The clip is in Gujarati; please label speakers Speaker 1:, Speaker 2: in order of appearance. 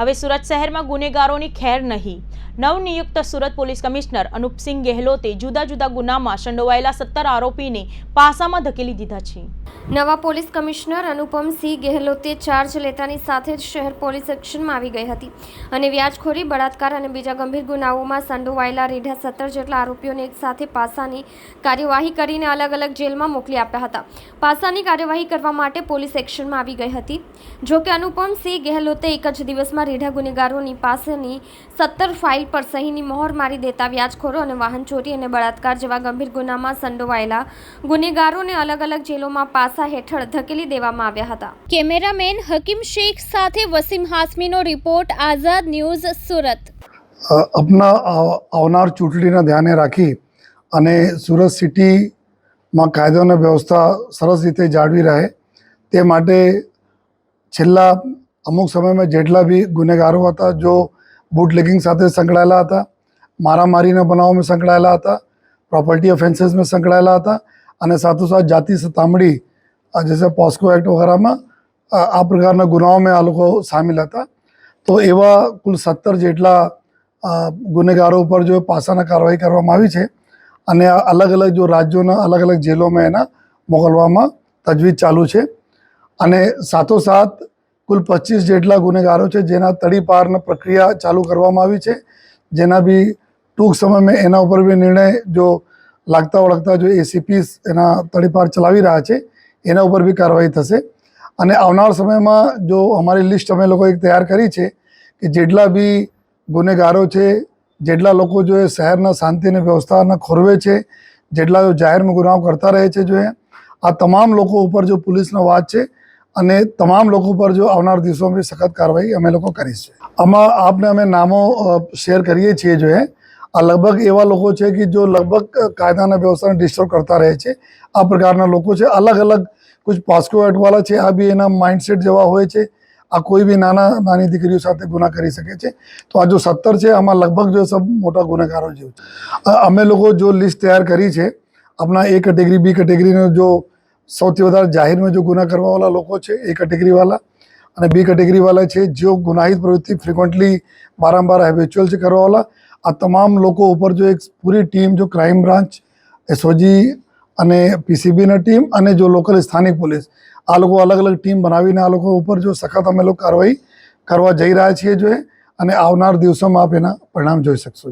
Speaker 1: હવે સુરત શહેરમાં ગુનેગારોની ખેર નહીં. નવનિયુક્ત સુરત પોલીસ કમિશનર અનુપસિંહ ગેહલોતે જુદા જુદા ગુનામાં સંડોવાયેલા સત્તર આરોપીને પાસામાં ધકેલી દીધા છે.
Speaker 2: નવા પોલીસ કમિશનર અનુપમસિંહ ગેહલોતે ચાર્જ લેતાની સાથે જ શહેર પોલીસ એક્શનમાં આવી ગઈ હતી અને વ્યાજખોરી, બળાત્કાર અને બીજા ગંભીર ગુનાઓમાં સંડોવાયેલા રેઢા સત્તર જેટલા આરોપીઓને એક સાથે પાસાની કાર્યવાહી કરીને અલગ અલગ જેલમાં મોકલી આપ્યા હતા. પાસાની કાર્યવાહી કરવા માટે પોલીસ એક્શનમાં આવી ગઈ હતી. જોકે અનુપમસિંહ ગેહલોતે એક જ દિવસમાં રેઢા ગુનેગારોની પાસેની સત્તર ફાઇલ પર સહીની મોહર મારી દેતા વ્યાજખોરો અને વાહન ચોરી અને બળાત્કાર જેવા ગંભીર ગુનામાં સંડોવાયેલા ગુનેગારોને અલગ અલગ જેલોમાં પાસા હેઠળ ધકેલી દેવામાં આવ્યા હતા. કેમેરામેન હકીમ શેખ સાથે વસીમ હાસમીનો રિપોર્ટ આઝાદ ન્યૂઝ સુરત.
Speaker 3: અ, આપના આવ- આવનાર ચૂંટણીને ધ્યાને રાખી અને સુરત સિટીમાં કાયદો અને વ્યવસ્થા સરસ રીતે જાળવી રહે તે માટે છેલ્લા અમુક સમયમાં જેટલા બી ગુનેગારો હતા, જો બુટલેગિંગ સાથે સંકળાયેલા હતા, મારામારીના બનાવોમાં સંકળાયેલા હતા પ્રોપર્ટી ઓફેન્સીસમાં સંકળાયેલા હતા અને સાથોસાથ જાતિ સતામણી જૈસે પોસ્કો એક્ટ વગેરેમાં, આ પ્રકારના ગુનાઓમાં આ લોકો સામેલ હતા. તો એવા કુલ સત્તર જેટલા ગુનેગારો ઉપર જો પાસાના કાર્યવાહી કરવામાં આવી છે અને અલગ અલગ જો રાજ્યોના અલગ અલગ જેલોમાં એના મોકલવામાં તજવીજ ચાલુ છે અને સાથોસાથ કુલ પચીસ જેટલા ગુનેગારો છે જેના તડીપારની પ્રક્રિયા ચાલુ કરવામાં આવી છે. જેના બી ટૂંક સમયમાં એના ઉપર બી નિર્ણય જો લાગતા વળગતા જો એસીપી એના તડીપાર ચલાવી રહ્યા છે, એના ઉપર બી કાર્યવાહી થશે. અને આવનાર સમયમાં જો અમારી લિસ્ટ અમે લોકો એક તૈયાર કરી છે કે જેટલા બી ગુનેગારો છે, જેટલા લોકો જો એ શહેરના શાંતિ અને વ્યવસ્થાને ખોરવે છે, જેટલા જાહેરમાં ગુનાઓ કરતા રહે છે જો આ તમામ લોકો ઉપર જો પોલીસનો વાત છે અને તમામ લોકો પર જો આવનાર દિવસોમાં સખત કાર્યવાહી અમે લોકો કરીશું આમાં આપને અમે નામો શેર કરીએ છીએ જો આ લગભગ એવા લોકો છે કે જો લગભગ કાયદાના વ્યવસ્થાને ડિસ્ટર્બ કરતા રહે છે. આ પ્રકારના લોકો છે, અલગ અલગ કુછ પાસ્કો એક્ટવાળા છે, આ બી એના માઇન્ડસેટ જેવા હોય છે. આ કોઈ બી નાના, નાની દીકરીઓ સાથે ગુના કરી શકે છે. તો આ જો સત્તર છે, આમાં લગભગ જો સબ મોટા ગુનેગારો જેવું છે. અમે લોકો જો લિસ્ટ તૈયાર કરી છે આપણા એ કેટેગરી બી કેટેગરીનો જો સૌથી વધારે જાહેરમાં જો ગુના કરવાવાળા લોકો છે, એ કેટેગરીવાળા અને બી કેટેગરીવાળા છે જો ગુનાહિત પ્રવૃત્તિ ફ્રિકવન્ટલી વારંવાર હેબિચ્યુઅલ છે કરવાવાળા, આ તમામ લોકો ઉપર જો એક પૂરી ટીમ જો ક્રાઇમ બ્રાન્ચ એસઓજી અને પીસીબીની ટીમ અને જો લોકલ સ્થાનિક પોલીસ આ લોકો અલગ અલગ ટીમ બનાવીને આ લોકો ઉપર જો સખત અમે લોકો કાર્યવાહી કરવા જઈ રહ્યા છીએ જો અને આવનાર દિવસોમાં આપ એના પરિણામ જોઈ શકશો.